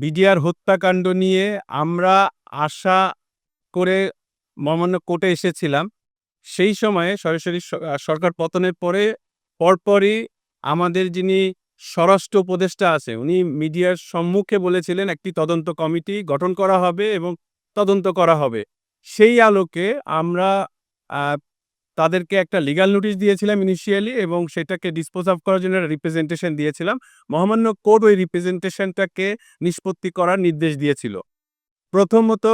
BDR হত্যাকাণ্ড নিয়ে আমরা আশা করে মহামান্য কোর্টে এসেছিলাম। সেই সময়ে সরাসরি সরকার পতনের পরে পরপরই আমাদের যিনি স্বরাষ্ট্র উপদেষ্টা আছে উনি মিডিয়ার সম্মুখে বলেছিলেন, একটি তদন্ত কমিটি গঠন করা হবে এবং তদন্ত করা হবে। সেই আলোকে আমরা তাদেরকে একটা লিগ্যাল নোটিশ দিয়েছিলাম ইনিশিয়ালি এবং সেটাকে ডিসপোজ অফ করার জন্য রিপ্রেজেন্টেশন দিয়েছিলাম। মহামান্য কোর্ট ওই রিপ্রেজেন্টেশনটাকে নিষ্পত্তি করার নির্দেশ দিয়েছিল। প্রথমত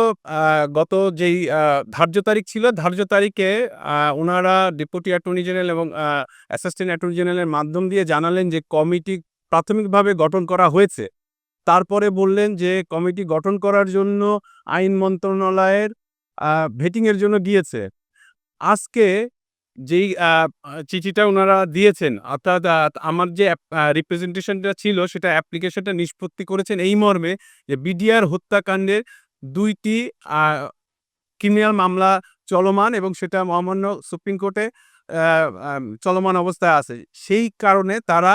গত যেই ধার্য তারিখ ছিল, ধার্য তারিখে ওনারা ডেপুটি অ্যাটর্নি জেনারেল এবং অ্যাসিস্ট্যান্ট অ্যাটর্নি জেনারেলের মাধ্যম দিয়ে জানালেন যে কমিটি প্রাথমিকভাবে গঠন করা হয়েছে। তারপরে বললেন যে কমিটি গঠন করার জন্য আইন মন্ত্রণালয়ের ভেটিংয়ের জন্য গিয়েছে। আজকে যেই চিঠিটা ওনারা দিয়েছেন, অর্থাৎ আমার যে রিপ্রেজেন্টেশনটা ছিল, সেটা অ্যাপ্লিকেশনটা নিষ্পত্তি করেছেন এই মর্মে যে বিডিআর হত্যাকাণ্ডের দুইটি ক্রিমিনাল মামলা চলমান এবং সেটা মহামান্য সুপ্রিম কোর্টে চলমান অবস্থায় আছে। সেই কারণে তারা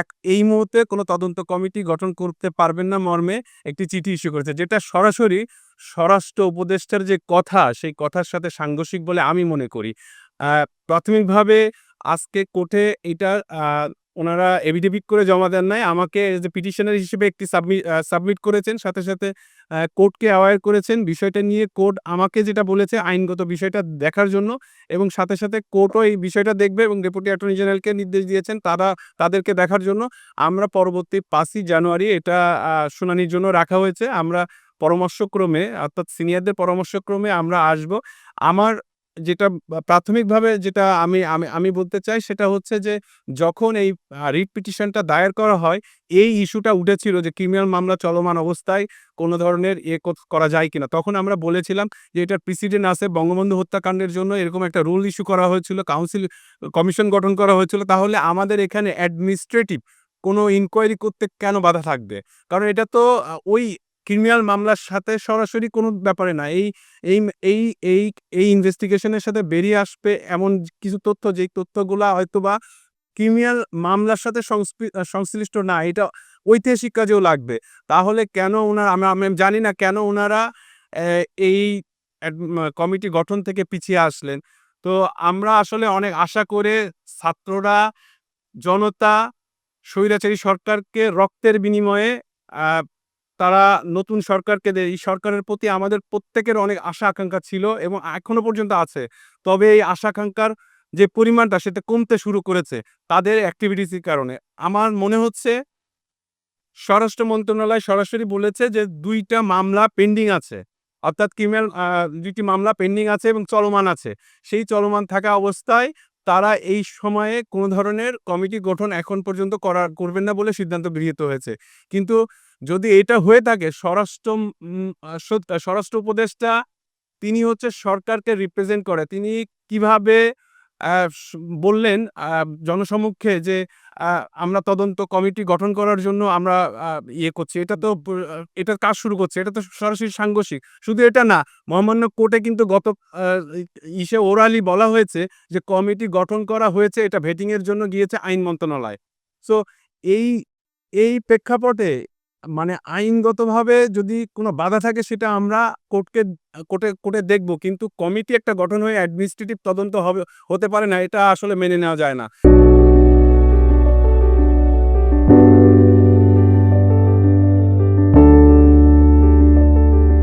এক, এই মুহূর্তে কোনো তদন্ত কমিটি গঠন করতে পারবেন না মর্মে একটি চিঠি ইস্যু করেছে, যেটা সরাসরি স্বরাষ্ট্র উপদেষ্টার যে কথা, সেই কথার সাথে সাংঘর্ষিক বলে আমি মনে করি। প্রাথমিকভাবে আজকে কোর্টে এটা ওনারা এভিডেভিট করে জমা দেন নাই। আমাকে যে পিটিশনার হিসেবে একটি সাবমিট সাবমিট করেছেন। সাথে সাথে কোর্টকে অ্যাওয়ার করেছেন। বিষয়টা নিয়ে কোর্ট আমাকে যেটা বলেছে আইনগত বিষয়টা দেখার জন্য এবং সাথে সাথে কোর্টও এই বিষয়টা দেখবে এবং ডেপুটি অ্যাটর্নি জেনারেলকে নির্দেশ দিয়েছেন তারা, তাদেরকে দেখার জন্য। আমরা পরবর্তী পাঁচই জানুয়ারি এটা শুনানির জন্য রাখা হয়েছে। আমরা পরামর্শক্রমে, অর্থাৎ সিনিয়রদের পরামর্শক্রমে আমরা আসব। আমার যেটা প্রাথমিকভাবে যেটা আমি আমি আমি বলতে চাই সেটা হচ্ছে যে যখন এই রিট পিটিশনটা দায়ের করা হয়, এই ইস্যুটা উঠেছিল যে ক্রিমিনাল মামলা চলমান অবস্থায় কোনো ধরনের এ করা যায় কিনা। তখন আমরা বলেছিলাম যে এটার প্রেসিডেন্ট আছে, বঙ্গবন্ধু হত্যাকাণ্ডের জন্য এরকম একটা রুল ইস্যু করা হয়েছিল কাউন্সিল কমিশন গঠন করা হয়েছিল, তাহলে আমাদের এখানে অ্যাডমিনিস্ট্রেটিভ কোনো ইনকোয়ারি করতে কেন বাধা থাকবে? কারণ এটা তো ওই ক্রিমিনাল মামলার সাথে সরাসরি কোনো ব্যাপারে না। এই এই এই এই এই ইনভেস্টিগেশনের সাথে বেরিয়ে আসবে এমন কিছু তথ্য, যেই তথ্যগুলা হয়তোবা ক্রিমিনাল মামলার সাথে সংশ্লিষ্ট না, এটা ঐতিহাসিক কাজেও লাগবে। তাহলে কেন ওনারা, আমি জানি না কেন ওনারা এই কমিটি গঠন থেকে পিছিয়ে আসলেন। তো আমরা আসলে অনেক আশা করে ছাত্ররা, জনতা, স্বৈরাচারী সরকারকে রক্তের বিনিময়ে তারা নতুন সরকারকে এই সরকারের প্রতি আমাদের প্রত্যেকের অনেক আশা আকাঙ্ক্ষা ছিল এবং এখনও পর্যন্ত আছে। তবে এই আশা আকাঙ্ক্ষার যে পরিমাণটা সেটা কমতে শুরু করেছে তাদের অ্যাক্টিভিটিসের কারণে। আমার মনে হচ্ছে স্বরাষ্ট্র মন্ত্রণালয় সরাসরি বলেছে যে দুইটা মামলা পেন্ডিং আছে। অর্থাৎ ক্রিমিনাল দুইটি মামলা পেন্ডিং আছে এবং চলমান আছে। সেই চলমান থাকা অবস্থায় তারা এই সময়ে কোনো ধরনের কমিটি গঠন এখন পর্যন্ত করা, করবেন না বলে সিদ্ধান্ত গৃহীত হয়েছে। কিন্তু যদি এটা হয়ে থাকে, স্বরাষ্ট্র স্বরাষ্ট্র উপদেষ্টা, তিনি হচ্ছে সরকারকে রিপ্রেজেন্ট করে। তিনি কীভাবে বললেন জনসমক্ষে যে আমরা তদন্ত কমিটি গঠন করার জন্য আমরা ইয়ে করছি। এটা তো এটার কাজ শুরু করছে। এটা তো সরাসরি সাংঘর্ষিক। শুধু এটা না, মহামান্য কোর্টে কিন্তু গত ইসে ওরালি বলা হয়েছে যে, কমিটি গঠন করা হয়েছে, এটা ভেটিংয়ের জন্য গিয়েছে আইন মন্ত্রণালয়। সো, এই এই প্রেক্ষাপটে মানে আইনগতভাবে যদি কোনো বাধা থাকে সেটা আমরা কোর্টকে, কোর্টে কোর্টে দেখব। কিন্তু কমিটি একটা গঠন হয়ে অ্যাডমিনিস্ট্রেটিভ তদন্ত হবে, হতে পারে না, এটা আসলে মেনে নেওয়া যায় না।